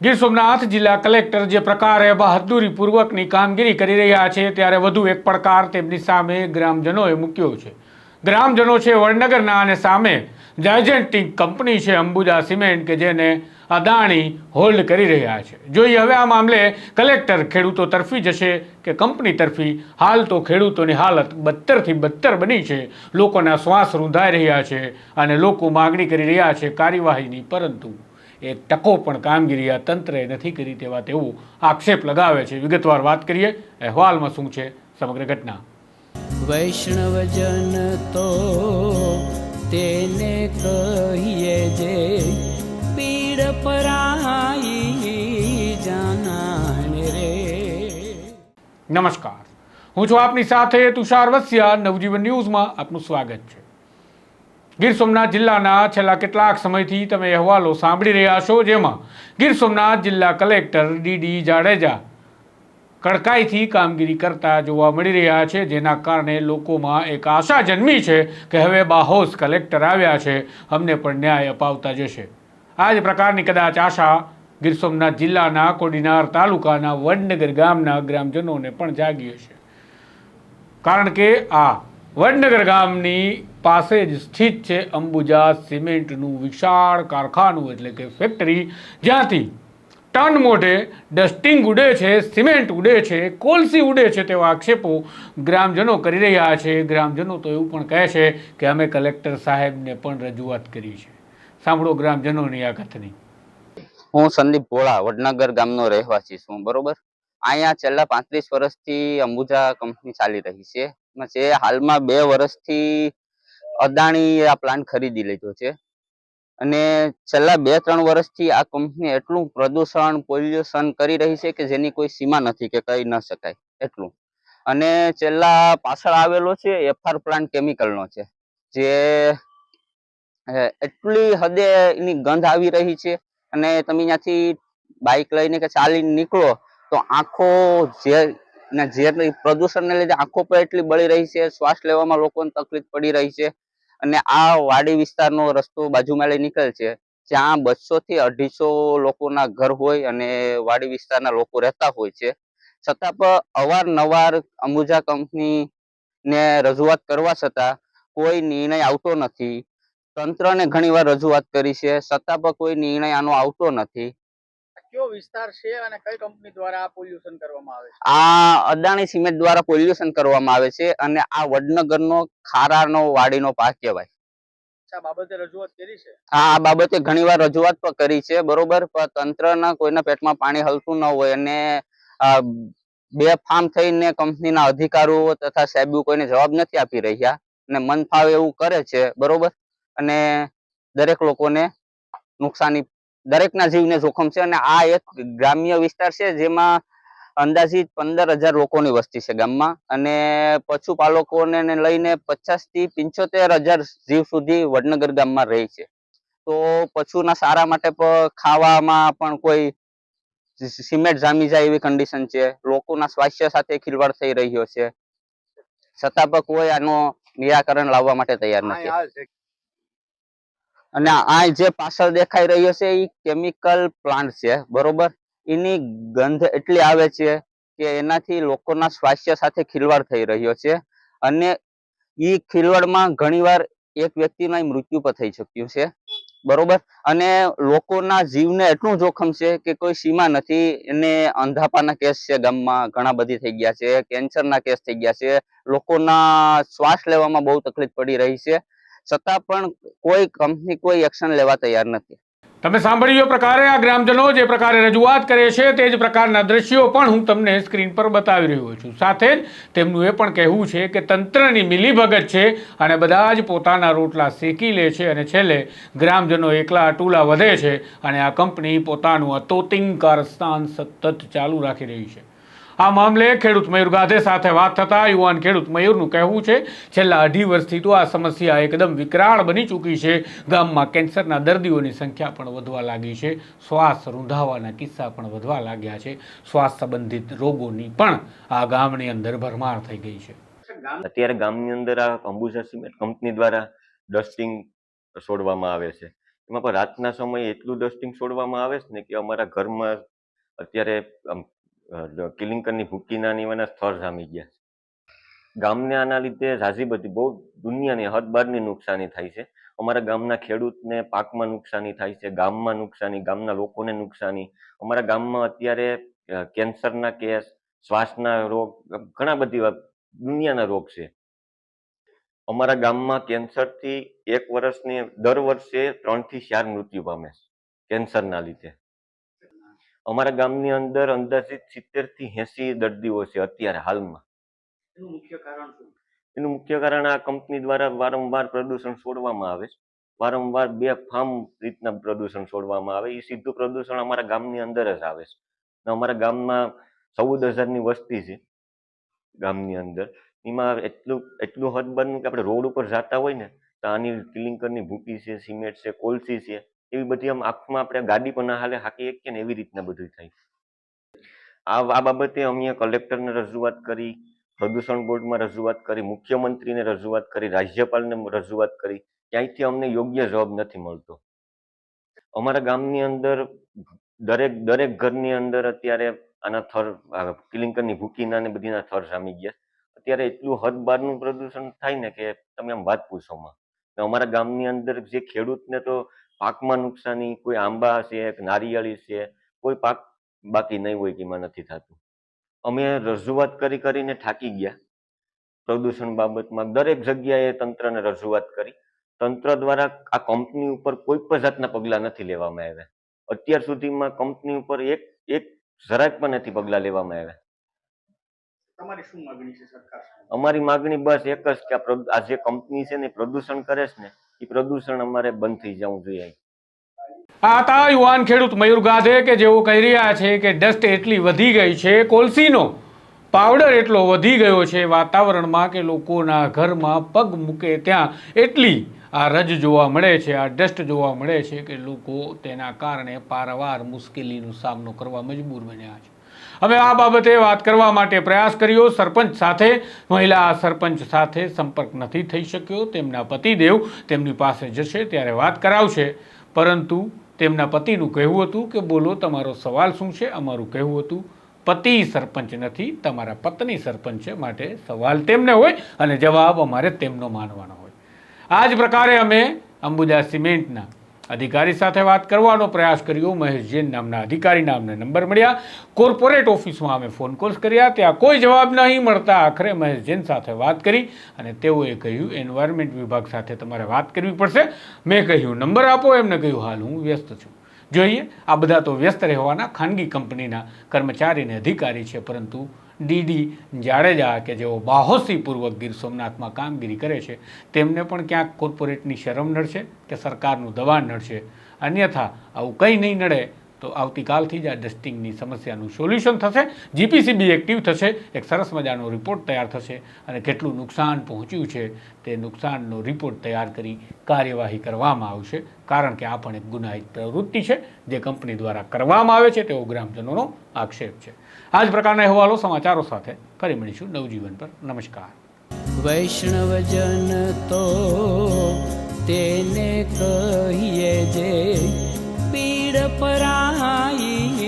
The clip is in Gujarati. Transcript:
ગીર સોમનાથ જિલ્લા કલેક્ટર જે પ્રકારે બહાદુરીપૂર્વકની કામગીરી કરી રહ્યા છે, ત્યારે વધુ એક પડકાર તેમની સામે ગ્રામજનોએ મૂક્યો છે. ગ્રામજનો છે, વડનગરના અને સામે જાયજેન્ટિંગ કંપની છે, અંબુજા સિમેન્ટ કે જેને અદાણી હોલ્ડ કરી રહ્યા છે. જોઈએ હવે આ મામલે કલેક્ટર ખેડૂતો તરફી જશે કે કંપની તરફી? હાલ તો ખેડૂતોની હાલત બદતરથી બદતર બની છે. લોકોના શ્વાસ રૂંધાઈ રહ્યા છે અને લોકો માગણી કરી રહ્યા છે કાર્યવાહીની, પરંતુ એક ટકો પણ કામગીરી આ તંત્રએ નથી કરી તેવા તેવો આક્ષેપ લગાવે છે. વિગતવાર વાત કરીએ અહેવાલમાં શું છે સમગ્ર ઘટના? વૈષ્ણવજન તો તેને કહીએ જે પીડ પરાઈ જાનાને રે. નમસ્કાર. હું છું આપની સાથે તુષાર વસ્યા. નવજીવન ન્યૂઝમાં આપનું સ્વાગત છે. ગીર સોમનાથ જિલ્લાના છેલ્લા કેટલાક સમયથી તમે અહેવાલો સાંભળી રહ્યા છો, જેમાં ગીર સોમનાથ જિલ્લા કલેક્ટર ડીડી જાડેજા કડકાઈથી કામગીરી કરતા જોવા મળી રહ્યા છે, જેના કારણે લોકોમાં એક આશા જન્મી છે કે હવે બાહોશ કલેક્ટર આવ્યા છે, અમને પણ ન્યાય અપાવતા જશે. આ જ પ્રકારની કદાચ આશા ગીર સોમનાથ જિલ્લાના કોડીનાર તાલુકાના વડનગર ગામના ગ્રામજનોને પણ જાગી હશે. કારણ કે આ વડનગર ગામની પાસે જ સ્થિત છે અંબુજા સિમેન્ટનું વિશાળ કારખાનું એટલે કે ફેક્ટરી જ્યાંથી ટન મોઢે ડસ્ટિંગ ઉડે છે સિમેન્ટ ઉડે છે, કોલસી ઉડે છે તેવા આક્ષેપો ગ્રામજનો કરી રહ્યા છે. ગ્રામજનો તો એવું પણ કહે છે કે અમે કલેક્ટર સાહેબને પણ રજૂઆત કરી છે. સાંભળો ગ્રામજનોની આ કથની. હું સંદીપ ભોળા, વડનગર ગામનો રહેવાસી છું, બરોબર? અહીંયા છેલ્લા પાંત્રીસ વર્ષથી અંબુજા કંપની ચાલી રહી છે. છે. હાલમાં બે વર્ષથી અદાણી આ પ્લાન્ટ ખરીદી લીધો છે. અને છેલ્લા બે ત્રણ વર્ષથી આ કંપની એટલું પ્રદૂષણ પોલ્યુશન કરી રહી છે કે જેની કોઈ સીમા નથી કે કહી ન શકાય. એટલું. અને છેલ્લા પાછળ આવેલો છે એફઆર પ્લાન્ટ કેમિકલનો છે. જે એટલી હદે એની ગંધ આવી રહી છે. અને તમે ત્યાંથી બાઇક લઈને કે ચાલીને નીકળો તો આંખો ઝેર ને જેટલી પ્રદૂષણને લીધે આંખો પર એટલી બળી રહી છે, શ્વાસ લેવામાં લોકોને તકલીફ પડી રહી છે અને આ વાડી વિસ્તારનો રસ્તો બાજુમાં લઈ નીકળે છે. જ્યાં બસો થી અઢીસો લોકોના ઘર હોય અને વાડી વિસ્તારના લોકો રહેતા હોય છે. છતાં પણ અવારનવાર અંબુજા કંપની ને રજૂઆત કરવા છતાં કોઈ નિર્ણય આવતો નથી. તંત્રને ઘણીવાર રજૂઆત કરી છે. છતાં પણ કોઈ નિર્ણય આનો આવતો નથી. કયો વિસ્તાર છે અને કઈ કંપની દ્વારા આ પોલ્યુશન કરવામાં આવે છે? આ અદાણી સિમેન્ટ દ્વારા પોલ્યુશન કરવામાં આવે છે અને આ વડનગરનો ખારાનો વાડીનો પાક કહેવાય. આ બાબતે રજૂઆત કરી છે? આ આ બાબતે ઘણીવાર રજૂઆત પણ કરી છે બરોબર? પણ તંત્રના કોઈના પેટમાં પાણી હલતું ન હોય અને બે ફાર્મ થઈને કંપનીના અધિકારીઓ તથા સાહેબો કોઈને જવાબ નથી આપી રહ્યા અને મન ફાવે એવું કરે છે બરોબર? અને દરેક લોકોને નુકસાની દરેકના જીવને જોખમ છે અને આ એક ગ્રામ્ય વિસ્તાર છે જેમાં અંદાજિત પંદર હજાર લોકોની વસ્તી છે ગામમાં. અને પશુપાલકોને લઈને પચાસથી પંચોતેર હજાર જીવ સુધી વડનગર ગામમાં રહે છે. તો પશુના સારા માટે ખાવામાં પણ કોઈ સિમેન્ટ જામી જાય એવી કન્ડિશન છે. લોકોના સ્વાસ્થ્ય સાથે ખિલવાડ થઈ રહ્યો છે. છતાં પણ કોઈ આનો નિરાકરણ લાવવા માટે તૈયાર નથી. અને આ જે પાછળ દેખાઈ રહ્યો છે એ કેમિકલ પ્લાન્ટ છે, બરોબર? એની ગંધ એટલી આવે છે કે એનાથી લોકોના સ્વાસ્થ્ય સાથે ખિલવાડ થઈ રહ્યો છે. અને એ ખિલવાડમાં ઘણીવાર એક વ્યક્તિના મૃત્યુ પણ થઈ ચૂક્યું છે, બરોબર? અને લોકોના જીવને એટલું જોખમ છે કે કોઈ સીમા નથી. એને અંધાપાના કેસ છે ગામમાં, ઘણા બધી થઈ ગયા છે, કેન્સરના કેસ થઈ ગયા છે. લોકોના શ્વાસ લેવામાં બહુ તકલીફ પડી રહી છે. છતાં પણ કોઈ કંપની કોઈ એક્શન લેવા તૈયાર નથી. તમે સાંભળ્યું પ્રકારે આ ગ્રામજનો જે પ્રકારે રજૂઆત કરે છે તે જ પ્રકારના દ્રશ્યો પણ હું તમને સ્ક્રીન પર બતાવી રહ્યો છું. સાથે જ તેમનું એ પણ કહેવું છે કે તંત્રની મિલીભગત છે અને બધા જ પોતાના રોટલા શેકી લે છે અને છેલ્લે ગ્રામજનો એકલા અટુલા વધે છે અને આ કંપની પોતાનું આ તોતિંગ કારસ્તાન સતત ચાલુ રાખી રહી છે. આ મામલે ખેડૂત મયુર ગાધે સાથે વાત થતા યુવાન ખેડૂત મયુરનું કહેવું છે, છેલ્લા અઢી વર્ષથી તો આ સમસ્યા એકદમ વિકરાળ બની ચૂકી છે. ગામમાં કેન્સરના દર્દીઓની સંખ્યા પણ વધવા લાગી છે. શ્વાસ રૂંધાવાના કિસ્સા પણ વધવા લાગ્યા છે. શ્વાસ સંબંધિત રોગોની પણ આ ગામની અંદર ભરમાર થઈ ગઈ છે. અત્યારે ગામની અંદર આ અંબુજા સિમેન્ટ કંપની દ્વારા ડસ્ટિંગ છોડવામાં આવે છે. એમાં પણ રાતના સમયે એટલું ડસ્ટિંગ છોડવામાં આવે છે ને કે અમારા ઘરમાં અત્યારે કિલિંકરની ભૂકીના નાની એવાના સ્થળ જામી ગયા છે. ગામને આના લીધે ઝાઝી બધી, બહુ દુનિયાની હદ નુકસાની થાય છે. અમારા ગામના ખેડૂતને પાકમાં નુકસાની થાય છે, ગામમાં નુકસાની, ગામના લોકોને નુકસાની. અમારા ગામમાં અત્યારે કેન્સરના કેસ, શ્વાસના રોગ ઘણા બધી દુનિયાના રોગ છે. અમારા ગામમાં કેન્સરથી એક વર્ષની, દર વર્ષે ત્રણથી ચાર મૃત્યુ પામે છે, કેન્સરના લીધે. અમારા ગામની અંદર અંદાજિત સિત્તેરથી એસી દર્દીઓ છે અત્યારે હાલમાં. એનું મુખ્ય કારણ શું? એનું મુખ્ય કારણ આ કંપની દ્વારા વારંવાર પ્રદૂષણ છોડવામાં આવે છે. વારંવાર બે ફાર્મ રીતના પ્રદૂષણ છોડવામાં આવે. એ સીધું પ્રદૂષણ અમારા ગામની અંદર જ આવે છે. અમારા ગામમાં ચૌદ હજારની વસ્તી છે ગામની અંદર. એમાં એટલું એટલું હદ બનવું કે આપણે રોડ ઉપર જતા હોય ને તો આની ક્લિંકરની ભૂકી છે સિમેન્ટ છે કોલસી છે. એવી બધી આમ આંખમાં આપણે ગાડી પણ હાલે, હાકી શકીએ ને એવી રીતના બધું થાય. આ આ બાબતે અમે કલેક્ટરને રજૂઆત કરી, પ્રદૂષણ બોર્ડમાં રજૂઆત કરી, મુખ્યમંત્રીને રજૂઆત કરી, રાજ્યપાલને રજૂઆત કરી. ક્યાંયથી અમને યોગ્ય જવાબ નથી મળતો. અમારા ગામની અંદર, દરેક દરેક ઘરની અંદર અત્યારે આના થર કિલિંકરની ભૂકીના ને બધીના થર જામી ગયા. અત્યારે એટલું હદ બહારનું પ્રદૂષણ થાય ને કે તમે આમ વાત પૂછોમાં અમારા ગામની અંદર જે ખેડૂતને તો પાકમાં નુકસાની કોઈ આંબા છે નારિયેળી છે કોઈ પાક બાકી નહીં હોય કે એમાં નથી થતું. અમે રજૂઆત કરી કરીને થાકી ગયા. પ્રદૂષણ બાબતમાં દરેક જગ્યાએ તંત્રને રજૂઆત કરી. તંત્ર દ્વારા આ કંપની ઉપર કોઈ પણ જાતના પગલાં નથી લેવામાં આવ્યા. અત્યાર સુધીમાં કંપની ઉપર એક એક જરાક પણ નથી પગલાં લેવામાં આવ્યા. તમારી શું માગણી છે અમારી માગણી બસ એક જ કે આ જે કંપની છે ને પ્રદૂષણ કરે છે ને એ પ્રદૂષણ અમારે બંધ થઈ જવું જોઈએ. આ તા યુવાન ખેડૂત મયુર ગાધે કે જેઓ કહી રહ્યા છે કે ડસ્ટ એટલી વધી ગઈ છે, કોલસીનો પાવડર એટલો વધી ગયો છે વાતાવરણમાં કે લોકોના ઘરમાં પગ મૂકે ત્યાં એટલી આ રજ જોવા મળે છે, આ ડસ્ટ જોવા મળે છે કે લોકો તેના કારણે પારવાર મુશ્કેલીનો સામનો કરવા મજબૂર બન્યા છે. હવે આ બાબતે વાત કરવા માટે પ્રયાસ કર્યો. સરપંચ સાથે, મહિલા સરપંચ સાથે સંપર્ક નથી થઈ શક્યો. તેમના પતિદેવ તેમની પાસે જશે ત્યારે વાત કરાવશે. પરંતુ તેમના પતિનું કહેવું હતું કે, બોલો, તમારો સવાલ શું છે? અમારું કહેવું હતું, પતિ સરપંચ નથી, તમારા પત્ની સરપંચ છે માટે સવાલ તેમને હોય અને જવાબ અમારે તેમનો માનવાનો હોય. આ જ પ્રકારે અમે અંબુજા સિમેન્ટના અધિકારી સાથે વાત કરવાનો પ્રયાસ કર્યો. મહેશ જૈન નામના અધિકારીના અમને નંબર મળ્યા. કોર્પોરેટ ઓફિસમાં અમે ફોન કોલ્સ કર્યા. ત્યાં કોઈ જવાબ નહીં મળતા આખરે મહેશ જૈન સાથે વાત કરી અને તેઓએ કહ્યું એન્વાયરમેન્ટ વિભાગ સાથે તમારે વાત કરવી પડશે. મેં કહ્યું, નંબર આપો. એમને કહ્યું, હાલ હું વ્યસ્ત છું. જોઈએ, આ બધા તો વ્યસ્ત રહેવાના. ખાનગી કંપનીના કર્મચારી અને અધિકારી છે, પરંતુ ડીડી જાડેજા, કે જેઓ બાહોશીપૂર્વક ગીર સોમનાથમાં કામગીરી કરે છે, તેમને પણ ક્યાંક કોર્પોરેટની શરમ નડશે કે સરકારનું દબાણ નડશે. અન્યથા આવું કંઈ નહીં નડે તો આવતીકાલથી જ આ ડસ્ટિંગની સમસ્યાનું સોલ્યુશન થશે. જીપીસીબી એક્ટિવ થશે. એક સરસ મજાનો રિપોર્ટ તૈયાર થશે અને કેટલું નુકસાન પહોંચ્યું છે તે નુકસાનનો રિપોર્ટ તૈયાર કરી કાર્યવાહી કરવામાં આવશે. કારણ કે આ પણ એક ગુનાહિત પ્રવૃત્તિ છે જે કંપની દ્વારા કરવામાં આવે છે. તેવો ગ્રામજનોનો આક્ષેપ છે. આ જ પ્રકારના અહેવાલો સમાચારો સાથે ફરી મળીશું નવજીવન પર. નમસ્કાર. વૈષ્ણવજન તો તેને કહીએ જે પીડ પરાઈ